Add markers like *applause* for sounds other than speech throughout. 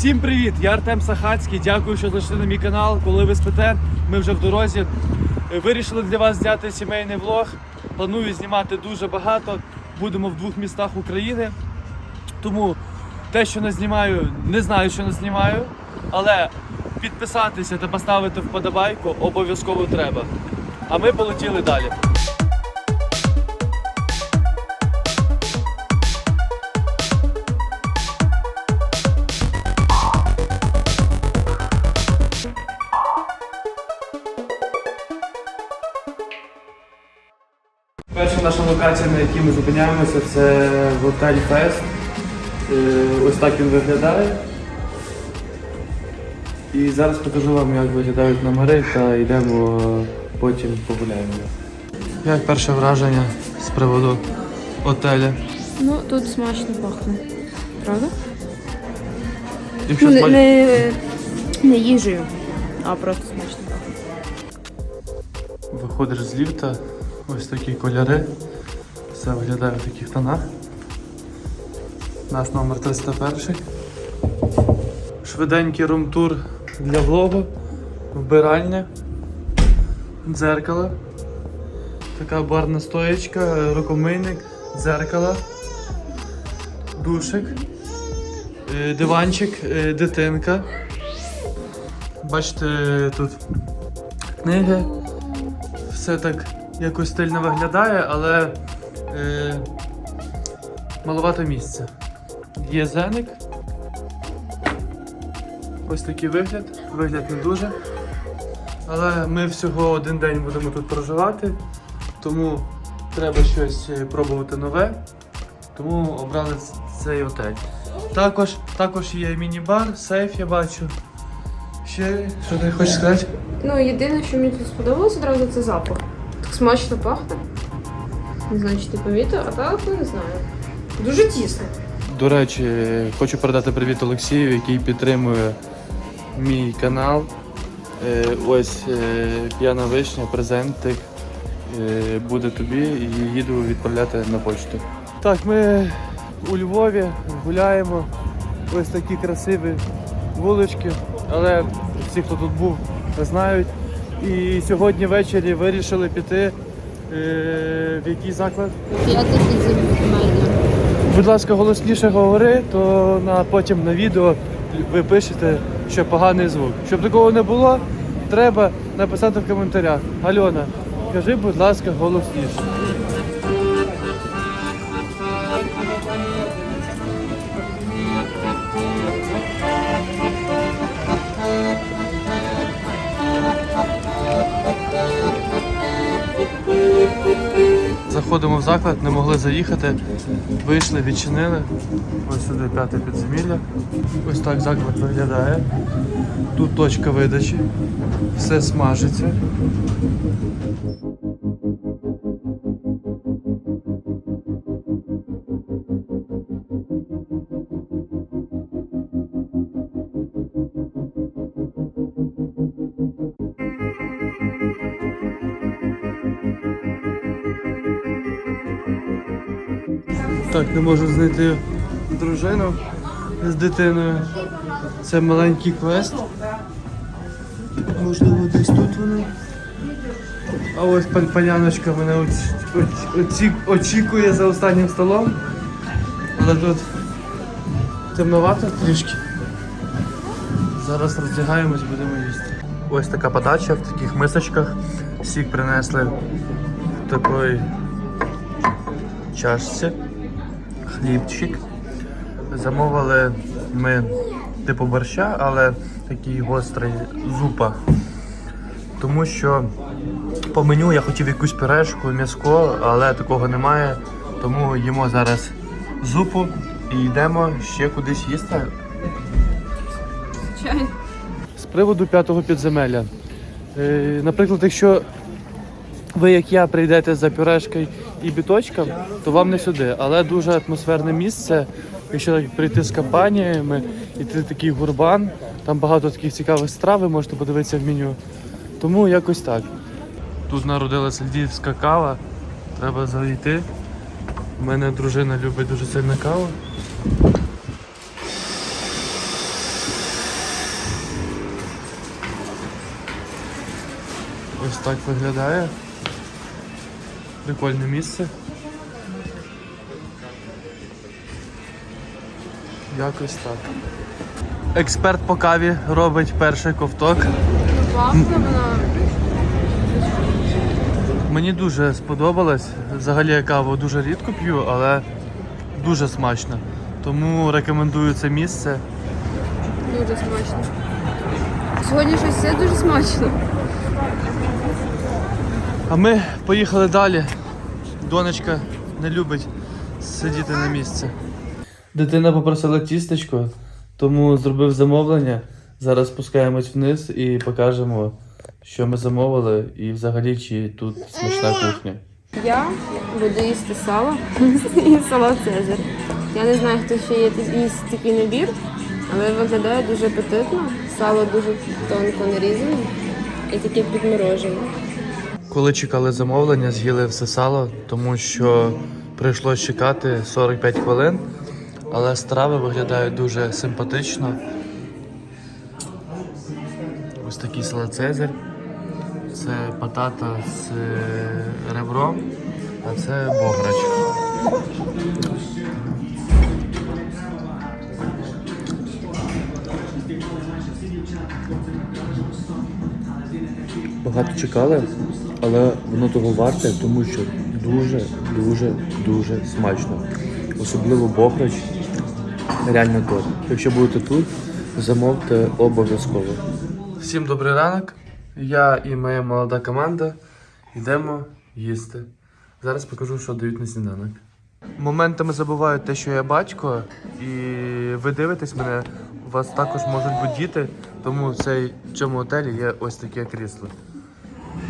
Всім привіт! Я Артем Сахацький. Дякую, що зайшли на мій канал. Коли ви спите, ми вже в дорозі. Вирішили для вас зняти сімейний влог. Планую знімати дуже багато. Будемо в двох містах України. Тому те, що не знімаю, не знаю, що не знімаю. Але підписатися та поставити вподобайку обов'язково треба. А ми полетіли далі. Локація, на якій ми зупиняємося, це готель Фест. Е, Ось так він виглядає. І зараз покажу вам, як виглядають номери та йдемо потім погуляємо. Як перше враження з приводу отеля? Ну, тут смачно пахне. Правда? Якщо Ну, не, не, не їжею, а просто смачно пахне. Виходиш з ліфта, ось такі кольори. Все виглядає в таких тонах. Наш номер 301. Швиденький рум-тур для влогу. Вбиральня. Дзеркало. Така барна стоєчка, рукомийник, дзеркало, душик, е, диванчик, е, дитинка. Бачите, тут книги все так якось стильно виглядає, але е, маловато місця. Є зеник. Ось такий вигляд. Вигляд не дуже. Але ми всього один день будемо тут проживати, тому треба щось е, пробувати нове. Тому обрали цей отель. Також, також є міні-бар, сейф я бачу. Ще що ти хочеш сказати? Ну, єдине, що мені тут сподобалось одразу, це запах. Так смачно пахне. Не знаю, а так ну, не знаю. Дуже тісно. До речі, хочу передати привіт Олексію, який підтримує мій канал. Е, Ось е, п'яна вишня, презентик е, буде тобі і їду відправляти на почту. Так, ми у Львові гуляємо. Ось такі красиві вулички, але всі, хто тут був, знають. І сьогодні ввечері вирішили піти в який заклад? Підземельне. Будь ласка, голосніше говори, то на потім на відео ви пишете, що поганий звук. Щоб такого не було, треба написати в коментарях. Альона, кажи, будь ласка, голосніше. Заходимо в заклад, не могли заїхати. Вийшли, відчинили. Ось сюди п'яте підземілля. Ось так заклад виглядає. Тут точка видачі. Все смажиться. Так, не можу знайти дружину з дитиною. Це маленький квест. Можливо, десь тут вона. А ось пан паняночка мене оці- оці- оці- очікує за останнім столом. Але тут темновато трішки. Зараз роздягаємось, будемо їсти. Ось така подача в таких мисочках. Сік принесли в такої чашці хлібчик. Замовили ми типу борща, але такий гострий зупа. Тому що по меню я хотів якусь пюрешку, м'яско, але такого немає. Тому їмо зараз зупу і йдемо ще кудись їсти. Чай. З приводу п'ятого підземелля. Е, наприклад, якщо ви, як я, прийдете за пюрешкою і біточкам, то вам не сюди. Але дуже атмосферне місце. Якщо так прийти з компаніями, іти такий гурбан, там багато таких цікавих страв, ви можете подивитися в меню. Тому якось так. Тут народилася львівська кава, треба зайти. У мене дружина любить дуже сильно каву. Ось так виглядає. Прикольне місце. Якось так. Експерт по каві робить перший ковток. Вона. Мені дуже сподобалось. Взагалі я каву дуже рідко п'ю, але дуже смачно. Тому рекомендую це місце. Дуже смачно. Сьогодні щось все дуже смачно. А ми поїхали далі. Донечка не любить сидіти на місці. Дитина попросила тістечко, тому зробив замовлення. Зараз спускаємось вниз і покажемо, що ми замовили, і взагалі чи тут смачна кухня. Я буду їсти сало *laughs* і салат Цезар. Я не знаю, хто ще є їсть такий набір, але виглядає дуже апетитно. Сало дуже тонко нарізане і таке підморожене. Коли чекали замовлення, з'їли все сало, тому що прийшлось чекати 45 хвилин, але страви виглядають дуже симпатично. Ось такий салат Цезарь. Це патата з е, ребром, а це бограч. Багато чекали, але воно того варте, тому що дуже, дуже, смачно. Особливо бограч. Реально топ. Якщо будете тут, замовте обов'язково. Всім добрий ранок. Я і моя молода команда йдемо їсти. Зараз покажу, що дають на сніданок. Моментами забуваю те, що я батько, і ви дивитесь мене, у вас також можуть бути діти, тому цей в цьому готелі є ось таке крісло.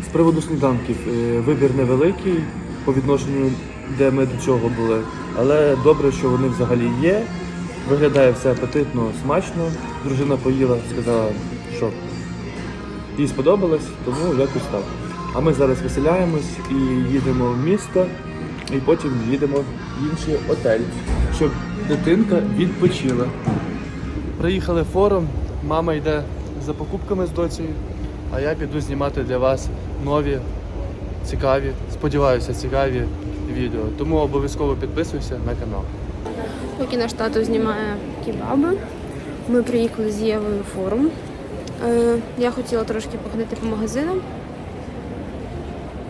З приводу сніданків, е, вибір невеликий по відношенню, де ми до цього були. Але добре, що вони взагалі є. Виглядає все апетитно, смачно. Дружина поїла, сказала, що їй сподобалось, тому якось так. А ми зараз веселяємось і їдемо в місто, і потім їдемо в інший отель, щоб дитинка відпочила. Приїхали форум, мама йде за покупками з доцею, а я піду знімати для вас нові, цікаві, сподіваюся, цікаві відео. Тому обов'язково підписуйся на канал. Поки наш тато знімає кебаби, ми приїхали з Євою форум. Е, я хотіла трошки походити по магазинам.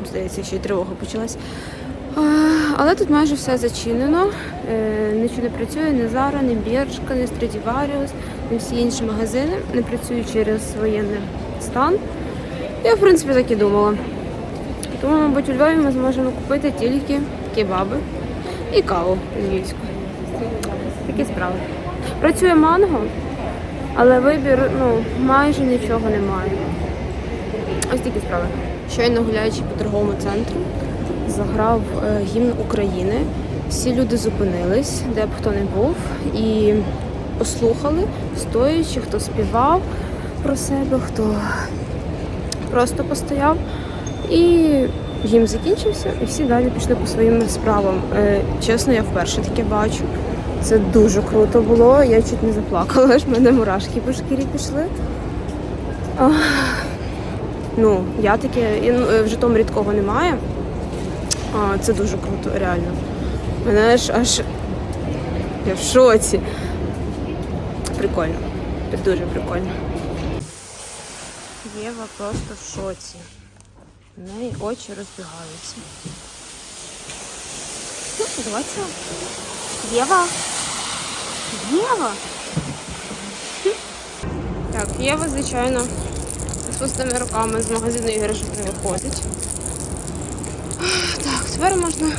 Здається, ще й тривога почалась. Е, але тут майже все зачинено. Е, нічого не працює, ні Zara, ні Бершка, ні Stradivarius, ні всі інші магазини не працюють через воєнний стан. Я, в принципі, так і думала. Тому, мабуть, у Львові ми зможемо купити тільки кебаби і каву львівську. Такі справи. Працює манго, але вибір ну, майже нічого немає. Ось такі справи. Щойно гуляючи по торговому центру, заграв е, гімн України. Всі люди зупинились, де б хто не був, і послухали, стоячи, хто співав про себе, хто просто постояв. І гімн закінчився, і всі далі пішли по своїм справам. Е, чесно, я вперше таке бачу. Це дуже круто було. Я чуть не заплакала, аж мене мурашки по шкірі пішли. Ах, ну, я таке, ну, е, в Житомирі такого немає. А, це дуже круто, реально. Мене ж аж я в шоці. Прикольно. Дуже прикольно. Єва просто в шоці. В неї очі розбігаються. Ну, Доця. Єва. Єва. Так, Єва, звичайно, з пустими руками з магазину іграшок не виходить. Так, тепер можна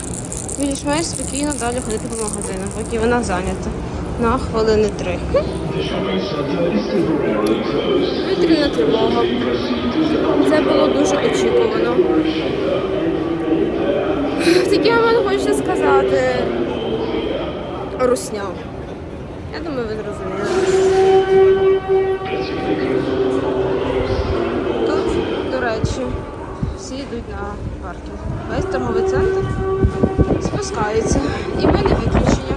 більш-менш спокійно далі ходити по магазину, поки вона зайнята. На хвилини три. Вітряна тривога. Це було дуже очікувано. В такий момент хочеться сказати русня. Я думаю, ви зрозуміли. Тут, до речі, всі йдуть на паркінг. Весь торговий центр спускається. І ми не виключення.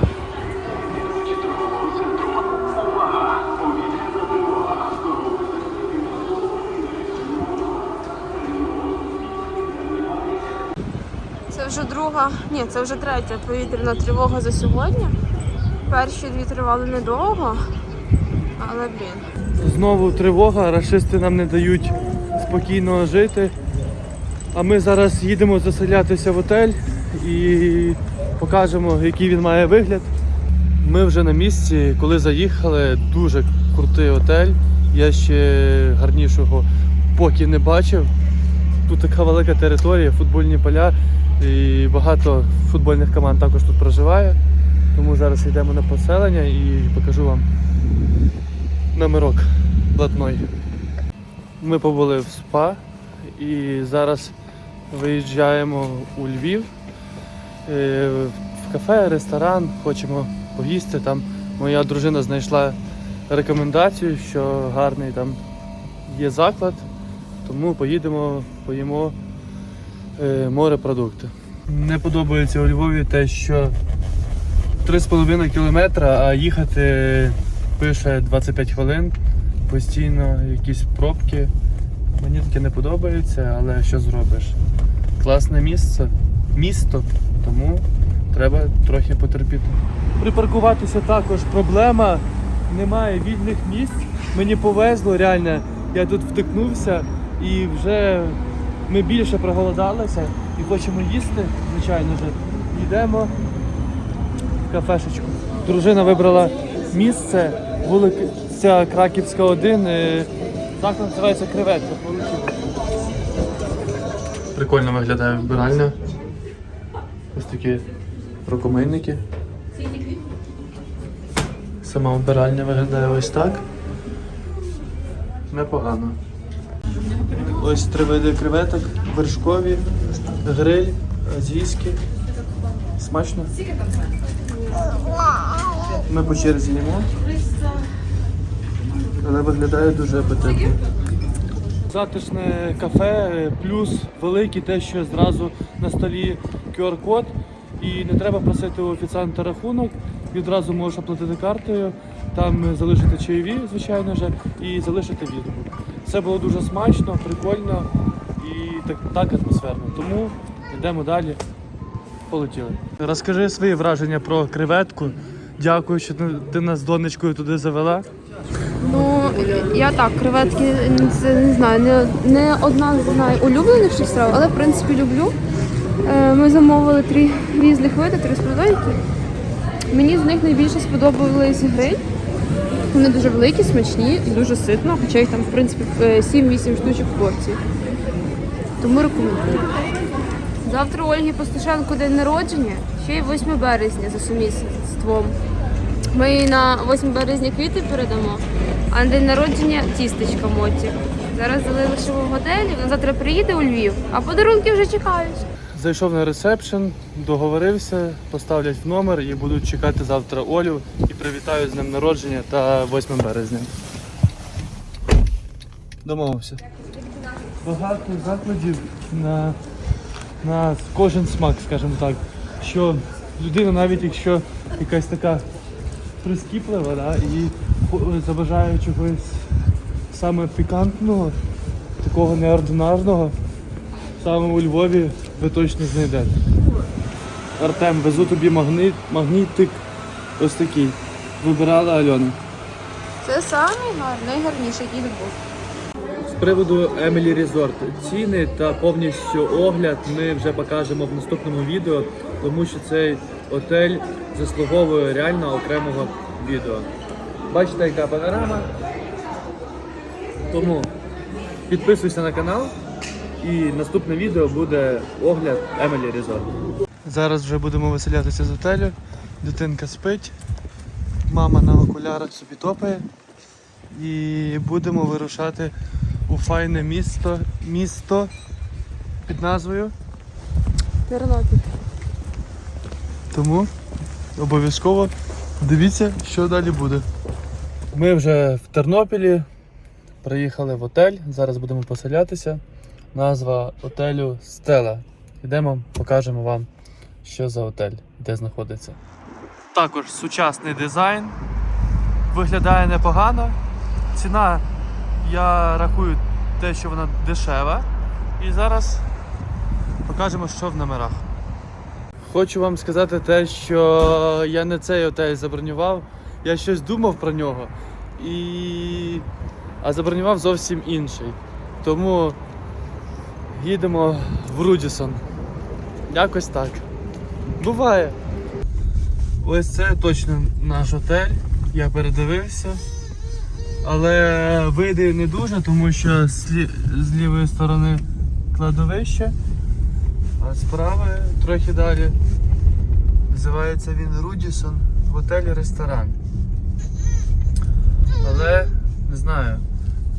Це вже друга, ні, це вже третя повітряна тривога за сьогодні. Перші дві тривали недовго, але блін. Знову тривога, рашисти нам не дають спокійно жити. А ми зараз їдемо заселятися в отель і покажемо, який він має вигляд. Ми вже на місці, коли заїхали, дуже крутий отель. Я ще гарнішого поки не бачив. Тут така велика територія, футбольні поля і багато футбольних команд також тут проживає. Тому зараз йдемо на поселення і покажу вам номерок блатной. Ми побули в СПА і зараз виїжджаємо у Львів в кафе, ресторан, хочемо поїсти. Там моя дружина знайшла рекомендацію, що гарний там є заклад, тому поїдемо, поїмо е, морепродукти. Не подобається у Львові те, що 3,5 кілометра, а їхати пише 25 хвилин, постійно якісь пробки. Мені таке не подобається, але що зробиш? Класне місце, місто, тому треба трохи потерпіти. Припаркуватися також проблема. Немає вільних місць. Мені повезло, реально. Я тут втикнувся і вже ми більше проголодалися і хочемо їсти, звичайно ж. Йдемо в кафешечку. Дружина вибрала місце, вулиця Краківська 1. е, Заклад називається креветка. Прикольно виглядає вбиральня. Ось такі рукомийники. Сама вбиральня виглядає ось так. Непогано. Ось три види креветок, вершкові, гриль, азійські. Смачно. Ми по черзі їмо. Але виглядає дуже апетитно. Затишне кафе, плюс великий те, що зразу на столі QR-код. І не треба просити у офіціанта рахунок. Відразу можеш оплатити картою, там залишити чайові, звичайно ж, і залишити відгук. Все було дуже смачно, прикольно і так, так атмосферно. Тому йдемо далі. Полетіли. Розкажи свої враження про креветку. Дякую, що ти нас з донечкою туди завела. Я так, креветки це не знаю, не, не одна з найулюбленіших страв, але в принципі люблю. Е, Ми замовили три різних види, три складовики. Мені з них найбільше сподобались гриль. Вони дуже великі, смачні і дуже ситно, хоча їх там, в принципі, е, 7-8 штучок в порції. Тому рекомендую. Завтра у Ольги Пастушенко день народження, ще й 8 березня за сумісництвом. Ми їй на 8 березня квіти передамо, а на день народження тістечка моті. Зараз залишимо в готелі, вона завтра приїде у Львів, а подарунки вже чекають. Зайшов на ресепшн, договорився, поставлять в номер і будуть чекати завтра Олю і привітаю з днем народження та 8 березня. Домовився. Багато закладів на, на кожен смак, скажімо так. Що людина, навіть якщо якась така прискіплива, да, і забажає чогось саме пікантного, такого неординарного, саме у Львові ви точно знайдете. Артем, везу тобі магнит, магнітик ось такий. Вибирала Альона. Це самий гарний, найгарніший, який був. З приводу Emily Resort. Ціни та повністю огляд ми вже покажемо в наступному відео, тому що цей отель заслуговує реально окремого відео. Бачите, яка панорама. Тому підписуйся на канал і наступне відео буде огляд Emily Resort. Зараз вже будемо виселятися з отелю. Дитинка спить, мама на окулярах собі топає. І будемо вирушати у файне місто, місто під назвою. Тернопіль. Тому обов'язково дивіться, що далі буде. Ми вже в Тернопілі приїхали в отель. Зараз будемо поселятися. Назва отелю Стела. Йдемо, покажемо вам, що за отель, де знаходиться. Також сучасний дизайн. Виглядає непогано. Ціна, я рахую те, що вона дешева. І зараз покажемо, що в номерах. Хочу вам сказати те, що я не цей отель забронював, я щось думав про нього, і... а забронював зовсім інший. Тому їдемо в Рудісон. Якось так. Буває. Ось це точно наш отель. Я передивився. Але вийде не дуже, тому що з лівої сторони кладовище, а справа трохи далі. Називається він Рудісон готель-ресторан. Але не знаю.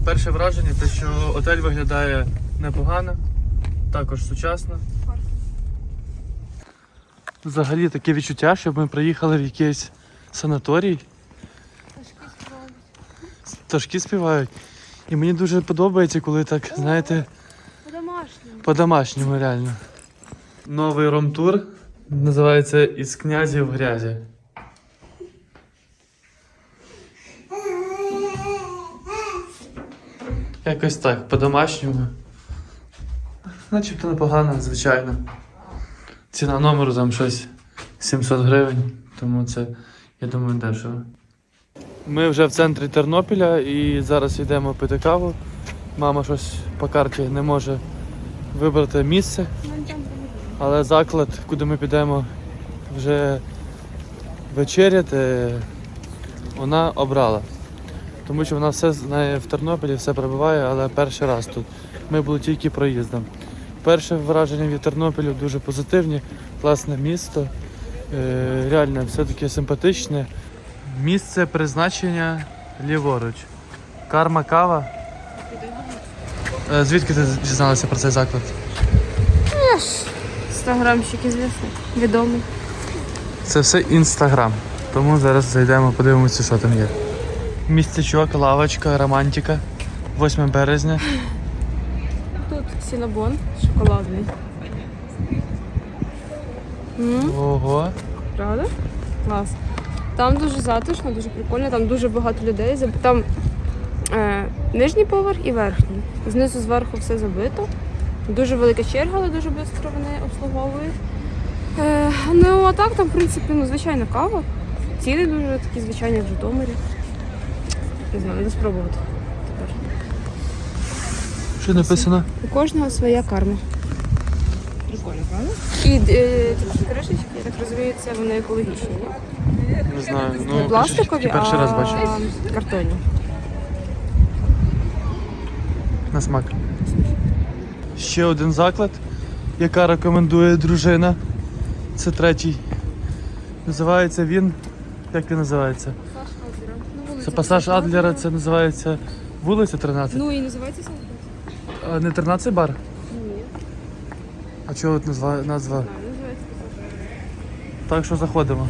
Перше враження те, що отель виглядає непогано, також сучасно. Взагалі таке відчуття, щоб ми приїхали в якийсь санаторій. Пташки співають. І мені дуже подобається, коли так, знаєте, По-домашньому. по-домашньому реально. Новий ром-тур називається Із князів грязі. Якось так, по-домашньому. Начебто непогано, звичайно. Ціна номеру там щось 700 гривень, тому це, я думаю, дешево. Ми вже в центрі Тернопіля і зараз йдемо пити каву. Мама щось по карті не може вибрати місце, але заклад, куди ми підемо вже вечеряти, вона обрала. Тому що вона все знає в Тернополі, все прибуває, але перший раз тут. Ми були тільки проїздом. Перше враження від Тернополю дуже позитивні, класне місто. Е, реально все таке симпатичне. Місце призначення ліворуч. Карма кава. Е, Звідки ти дізналася про цей заклад? Я ж інстаграмщик відомий. Це все інстаграм. Тому зараз зайдемо, подивимося, що там є. Містечок, лавочка, романтика. 8 березня. Тут сінабон шоколадний. М, Ого. Правда? Клас. Там дуже затишно, дуже прикольно, там дуже багато людей. Заб- Там е, нижній поверх і верхній. Знизу зверху все забито. Дуже велика черга, але дуже швидко вони обслуговують. Е, ну а так там, в принципі, ну, звичайна кава. Ціни дуже такі звичайні в Житомирі. Не знаю, треба спробувати. Тепер. Що написано? У кожного своя карма. Прикольно, правда? І е, такі кришечки, я так розумію, це вони екологічні, ні? Не знаю. Не Ну, пластикові, перший раз бачу. картонні. На смак. Ще один заклад, яка рекомендує дружина. Це третій. Називається він. Як він називається? Це пасаж Адлера, це називається вулиця 13. Ну і називається? А не 13 бар? Ні, А чого от назва, назва? називається Так що заходимо.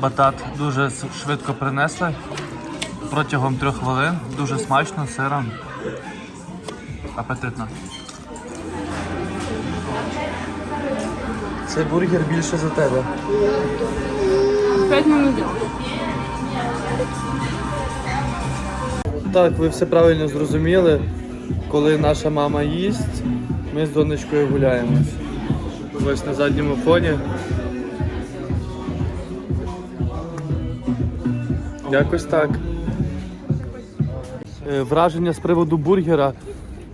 Батат дуже с- швидко принесли. Протягом трьох хвилин. Дуже смачно, сиром. Апетитно. Цей бургер більше за тебе. П'ять минут. Так, ви все правильно зрозуміли. Коли наша мама їсть, ми з донечкою гуляємось. Ось на задньому фоні. Якось так. Е, Враження з приводу бургера,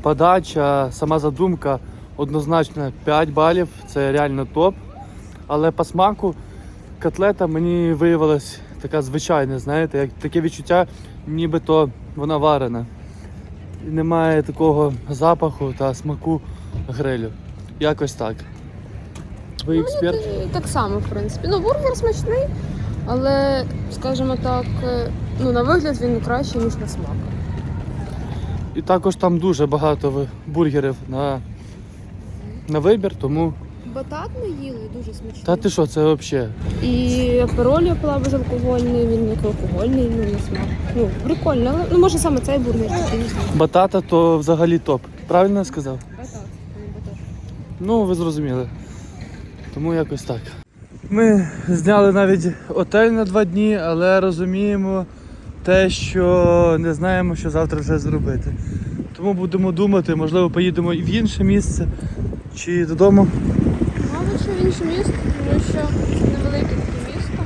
подача, сама задумка однозначно 5 балів, це реально топ. Але по смаку котлета мені виявилась така звичайна, знаєте, як таке відчуття, нібито вона варена. І немає такого запаху та смаку грилю. Якось так. Ви експерт? Е, Так само, в принципі. Ну, бургер смачний, але, скажімо так, е, ну, на вигляд він краще, ніж на смак. І також там дуже багато бургерів на, на вибір, тому. Батат ми їли дуже смачний. Та ти що, це взагалі? І апероль я пила безалкогольний, він алкогольний, ну, на смак. Ну, прикольно, але ну, може саме цей бургер такий, не знаю. Батата то взагалі топ. Правильно я сказав? Батат, не батат. Ну, ви зрозуміли. Тому якось так. Ми зняли навіть отель на два дні, але розуміємо те, що не знаємо, що завтра вже зробити. Тому будемо думати, можливо, поїдемо і в інше місце чи додому. Інше місто, тому що невелике таке місто.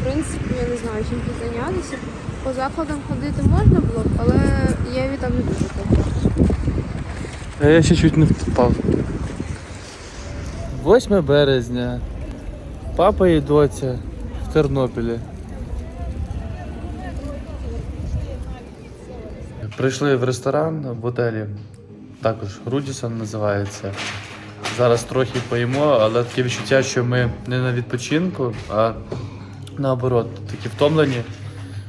В принципі, я не знаю, чим тут зайнятися. По закладам ходити можна було але Єві там не дуже комфортно. А я ще чуть не впав. 8 березня. Папа і доця в Тернопілі. Прийшли в ресторан в готелі. Також Рудісон називається. Зараз трохи поїмо, але таке відчуття, що ми не на відпочинку, а наоборот, такі втомлені.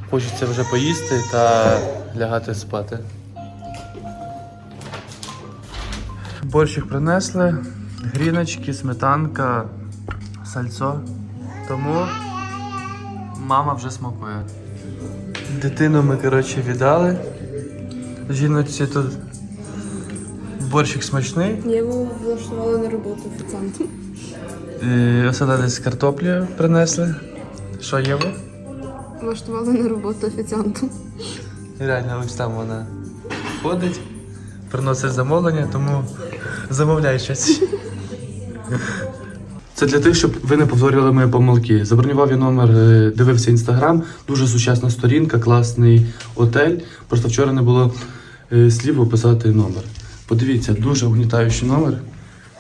Хочеться вже поїсти та лягати спати. Борщик принесли, гріночки, сметанка, сальцо. Тому мама вже смакує. Дитину ми, коротше, віддали. Жіночці тут борщик смачний. Єву влаштували на роботу офіціантом. І оселедець з картоплею принесли. Що є? ви? Влаштували на роботу офіціантом. Реально, ось там вона ходить, приносить замовлення, тому замовляй щось. Це для тих, щоб ви не повторювали мої помилки. Забронював я номер, е, дивився інстаграм, дуже сучасна сторінка, класний отель. Просто вчора не було е, слів описати номер. Подивіться, дуже угнітаючий номер.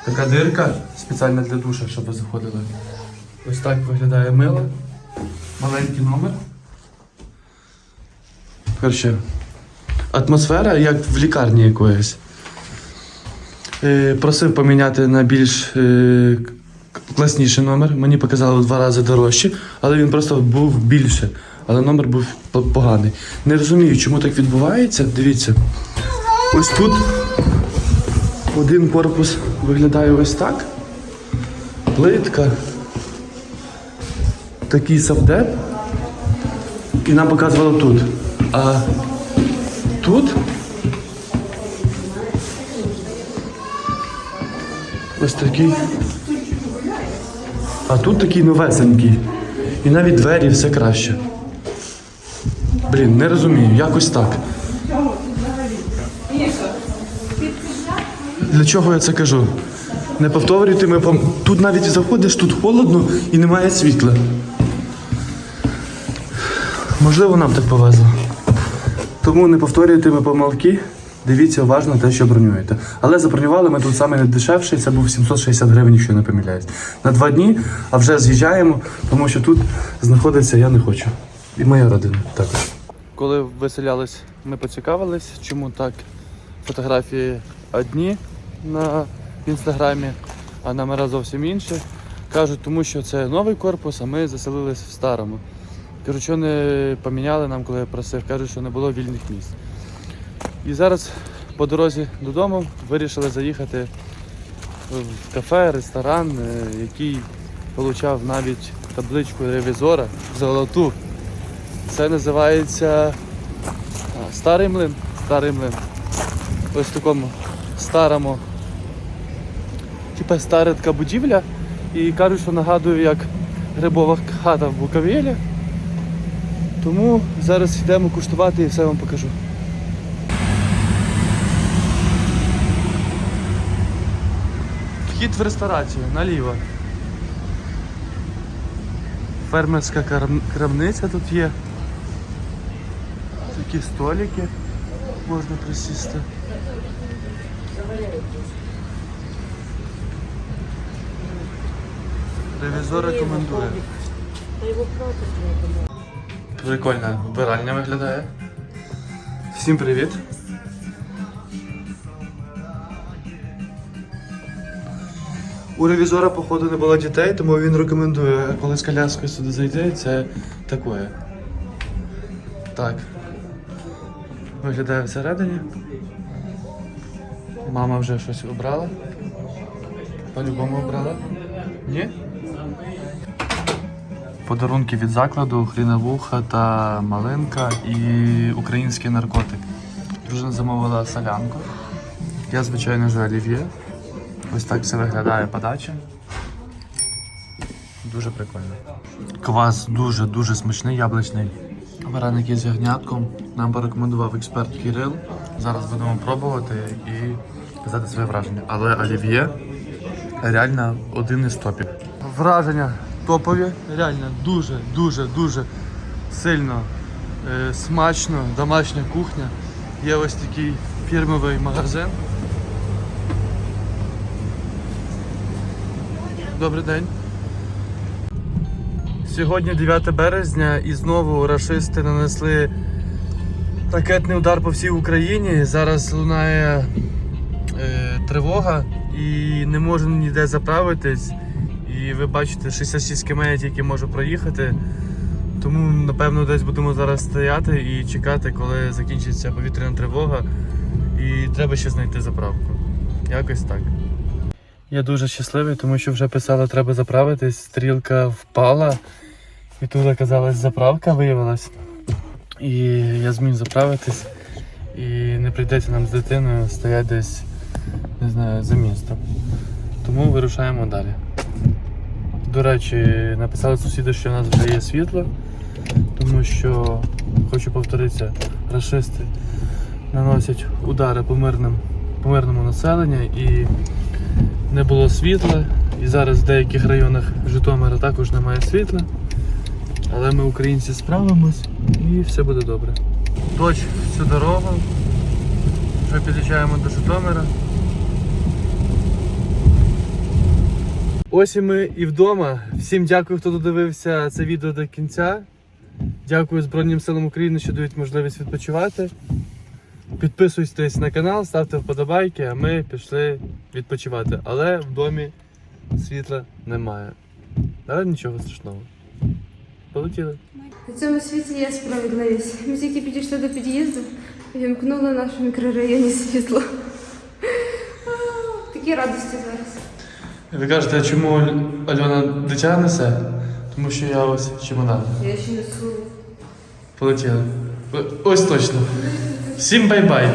Така дирка спеціальна для душа, щоб ви заходили. Ось так виглядає мило. Маленький номер. Коротше, атмосфера як в лікарні якоїсь. Е, просив поміняти на більш е, класніший номер. Мені показали в два рази дорожче, але він просто був більше. Але номер був поганий. Не розумію, чому так відбувається. Дивіться. Ось тут один корпус виглядає ось так. Плитка. Такий савдеп. І нам показувало тут. А тут ось такий. А тут такий новесенький. І навіть двері все краще. Блін, не розумію, якось так. Для чого я це кажу? Не повторюйте ми пом... Тут навіть заходиш, тут холодно і немає світла. Можливо, нам так повезло. Тому не повторюйте ми помилки. Дивіться уважно те, що бронюєте. Але забронювали ми тут саме найдешевший, це був 760 гривень, якщо не помиляюсь. На два дні, а вже з'їжджаємо, тому що тут знаходиться я не хочу. І моя родина також. Коли виселялись, ми поцікавились, чому так фотографії одні на інстаграмі, а номера зовсім інші. Кажуть, тому що це новий корпус, а ми заселились в старому. Кажу, що не поміняли нам, коли я просив. Кажуть, що не було вільних місць. І зараз по дорозі додому вирішили заїхати в кафе, ресторан, е, який отримав навіть табличку ревізора золоту. Це називається Старий млин. Старий млин. Ось такому старому, типа стара така будівля. І кажуть, що нагадує як грибова хата в Буковелі. Тому зараз йдемо куштувати і все вам покажу. Вхід в ресторацію наліво. Фермерська крамниця тут є. Такі столики можна присісти. Ревізор рекомендує. Прикольно, вбиральня виглядає. Всім привіт. У ревізора, походу, не було дітей, тому він рекомендує, коли з коляскою сюди зайти, це таке. Так. Виглядає всередині. Мама вже щось обрала. По-любому обрала. Ні? Подарунки від закладу, хріновуха та малинка і український наркотик. Дружина замовила солянку. Я, звичайно ж, олів'є. Ось так все виглядає подача. Дуже прикольно. Квас дуже-дуже смачний, яблучний. Вареники з ягнятком. Нам порекомендував експерт Кирил. Зараз будемо пробувати і казати своє враження. Але олів'є реально один із топів. враження топові. Реально дуже, дуже, дуже сильно е, смачно, домашня кухня. Є ось такий фірмовий магазин. Добрий день. Сьогодні 9 березня і знову рашисти нанесли ракетний удар по всій Україні. Зараз лунає е, тривога і не можу ніде заправитись. І ви бачите, 66 км я тільки можу проїхати. Тому напевно десь будемо зараз стояти і чекати, коли закінчиться повітряна тривога. І треба ще знайти заправку. Якось так. Я дуже щасливий, тому що вже писали, треба заправитись. Стрілка впала. І тут оказалась заправка, виявилась. І я зміг заправитись. І не прийдеться нам з дитиною стояти десь, не знаю, за містом. Тому вирушаємо далі. До речі, написали сусіди, що у нас вже є світло, тому що, хочу повторитися, рашисти наносять удари по, мирним, по мирному населенню і не було світла. І зараз в деяких районах Житомира також немає світла. Але ми, українці, справимось і все буде добре. Дощ всю дорогу. Вже під'їжджаємо до Житомира. Ось і ми і вдома. Всім дякую, хто додивився це відео до кінця. Дякую Збройним силам України, що дають можливість відпочивати. Підписуйтесь на канал, ставте вподобайки, а ми пішли відпочивати. Але в домі світла немає. Але нічого страшного. Полетіли. На цьому світі є справедливість. Ми тільки підійшли до під'їзду вімкнули в нашому мікрорайоні світло. *laughs* Такі радості зараз. Ви кажете, чому Альона дитя несе? Тому що я ось чемодан. Я ще несу. Полетіли. Ось точно. Всім бай-бай.